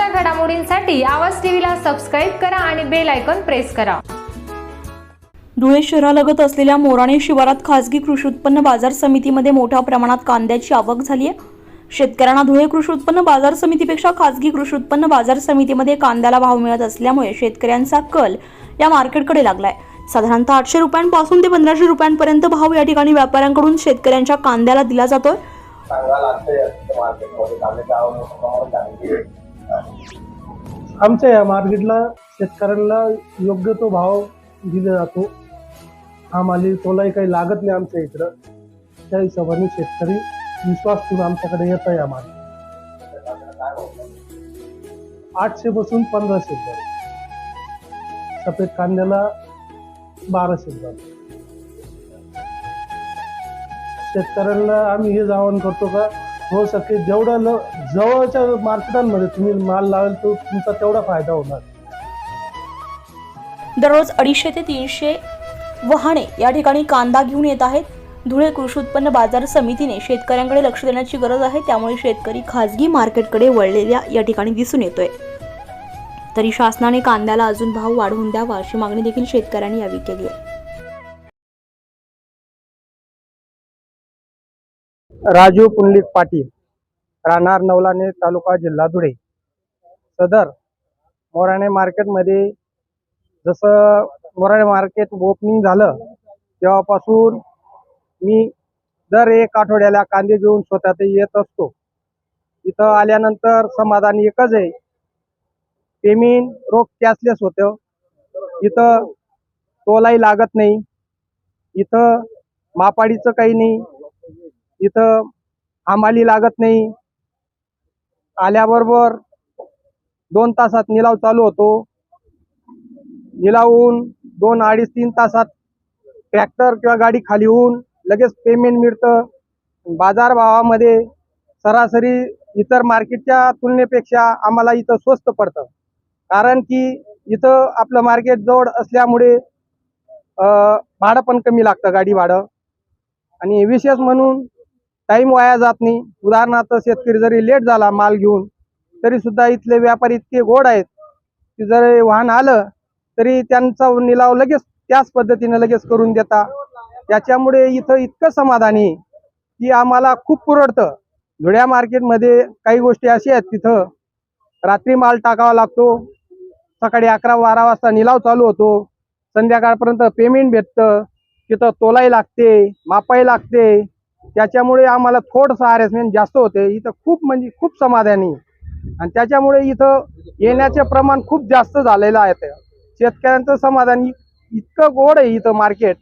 ताज्या घडामोडींसाठी आवाज टीव्हीला सबस्क्राईब करा आणि बेल आयकॉन प्रेस करा. धुळे शहरालगत असलेल्या मोराणे शिवारात खासगी कृषी उत्पन्न बाजार समितीमध्ये मोठ्या प्रमाणात कांद्याची आवक झाली आहे. शेतकऱ्यांना धुळे कृषी उत्पन्न बाजार समितीपेक्षा खासगी कृषी उत्पन्न बाजार समितीमध्ये कांद्याला भाव मिळत असल्यामुळे शेतकऱ्यांचा कल या मार्केटकडे लागलाय. साधारणतः आठशे रुपयांपासून ते पंधराशे रुपयांपर्यंत भाव या ठिकाणी व्यापाऱ्यांकडून शेतकऱ्यांच्या कांद्याला दिला जातोय. आमच्या या मार्केटला शेतकऱ्यांना योग्य तो भाव दिला जातो. हा माली तोलाही काही लागत नाही आमच्या इकडं. त्या हिशोबाने शेतकरी विश्वास ठेवून आमच्याकडे येत आहे या माल. आठशे पासून पंधराशे रुपये. सफेद कांद्याला बाराशे रुपये. शेतकऱ्यांना आम्ही हे आवाहन करतो का हो सके जेवढं ल जवळच्या मार्केटांमध्ये तुम्ही माल लावाल तो तुमचा तेवढा फायदा होणार. दररोज अडीचशे ते तीनशे वाहने या ठिकाणी कांदा घेऊन येत आहेत. धुळे कृषी उत्पन्न बाजार समितीने शेतकऱ्यांकडे लक्ष देण्याची गरज आहे त्यामुळे शेतकरी खासगी मार्केटकडे वळलेल्या या ठिकाणी दिसून येतोय. तरी शासनाने कांद्याला अजून भाव वाढवून द्यावा अशी मागणी देखील शेतकऱ्यांनी यावेळी केली आहे. राजू पुंडलिक पाटील राहणार नवलाने तालुका जिल्हा धुळे. सदर मोराणे मार्केटमध्ये जसं मोराणे मार्केट ओपनिंग झालं तेव्हापासून मी दर एक आठवड्याला कांदे घेऊन स्वतः ते येत असतो. इथं आल्यानंतर समाधान एकच आहे. पेमेंट रोख कॅशलेस होतं. इथं टोलाही लागत नाही. इथं मापाडीचं काही नाही. इथं हमाली लागत नाही. आल्याबरोबर दोन तासात निलाव चालू होतो. निलावून दोन अडीच तीन तासात ट्रॅक्टर किंवा गाडी खाली होऊन लगेच पेमेंट मिळतं. बाजारभावामध्ये सरासरी इतर मार्केटच्या तुलनेपेक्षा आम्हाला इथं स्वस्त पडतं. कारण की इथं आपलं मार्केट जवळ असल्यामुळे भाडं पण कमी लागतं गाडी भाडं. आणि विशेष म्हणून टाईम वाया जात नाही. उदाहरणार्थ शेतकरी जरी लेट झाला माल घेऊन तरी सुद्धा इथले व्यापारी इतके गोड आहेत की जर वाहन आलं तरी त्यांचा निलाव लगेच त्याच पद्धतीने लगेच करून देता. त्याच्यामुळे इथं इतकं समाधानी की आम्हाला खूप पुरवडतं. धुळ्या मार्केटमध्ये काही गोष्टी अशा आहेत तिथं रात्री माल टाकावा लागतो. सकाळी अकरा बारा वाजता निलाव चालू होतो. संध्याकाळपर्यंत पेमेंट भेटतं. तिथं तोलाई लागते मापाई लागते. त्याच्यामुळे आम्हाला थोडंसं हॅरेसमेंट जास्त होते. इथं खूप म्हणजे खूप समाधानी. आणि त्याच्यामुळे इथं येण्याचे प्रमाण खूप जास्त झालेलं आहे शेतकऱ्यांचं समाधान इतकं गोड आहे इथं मार्केट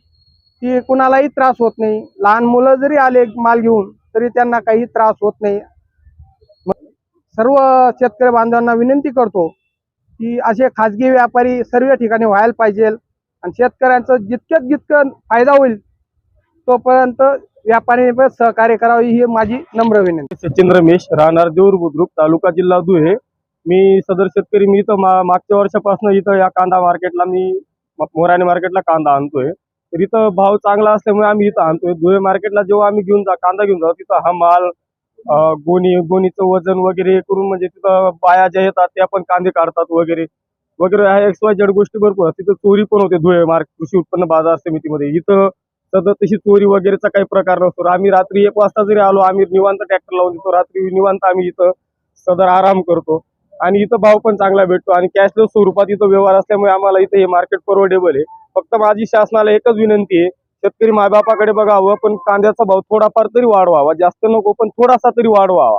की कुणालाही त्रास होत नाही. लहान मुलं जरी आले माल घेऊन तरी त्यांना काही त्रास होत नाही. सर्व शेतकरी बांधवांना विनंती करतो की असे खाजगी व्यापारी सर्व ठिकाणी व्हायला पाहिजे. आणि शेतकऱ्यांचं जितक्यात जितकं फायदा होईल तोपर्यंत व्यापारी सहकार्य करावी ही माझी नम्र विनंती. सचिन रमेश राहणार देऊर बुद्रुक तालुका जिल्हा धुळे. मी सदर शेतकरी मी इथं मागच्या वर्षापासून इथं या कांदा मार्केटला मी मोराने मार्केटला कांदा आणतोय. तर इथं भाव चांगला असल्यामुळे आम्ही इथं आणतोय. धुळे मार्केटला जेव्हा आम्ही घेऊन जा कांदा घेऊन जाऊ तिथं हा माल गोणी गोणीचं वजन वगैरे करून म्हणजे तिथं बाया ज्या येतात त्या पण कांदे काढतात वगैरे. वगैरे ह्या एक्स वाय जड गोष्टी भरपूर तिथं चोरी पण होते धुळे मार्क कृषी उत्पन्न बाजार समितीमध्ये. इथं सतत तशी चोरी वगैरेचा काही प्रकार नसतो. आम्ही रात्री एक वाजता जरी आलो आम्ही निवांत ट्रॅक्टर लावून देतो. रात्री निवांत आम्ही इथं सदर आराम करतो. आणि इथं भाव पण चांगला भेटतो. आणि कॅशलेस स्वरूपात इथं व्यवहार असल्यामुळे आम्हाला इथं हे मार्केट परवडेबल आहे. फक्त माझी शासनाला एकच विनंती आहे. शेतकरी मायबापाकडे बघावं पण कांद्याचा भाव थोडाफार तरी वाढवावा. जास्त नको पण थोडासा तरी वाढवावा.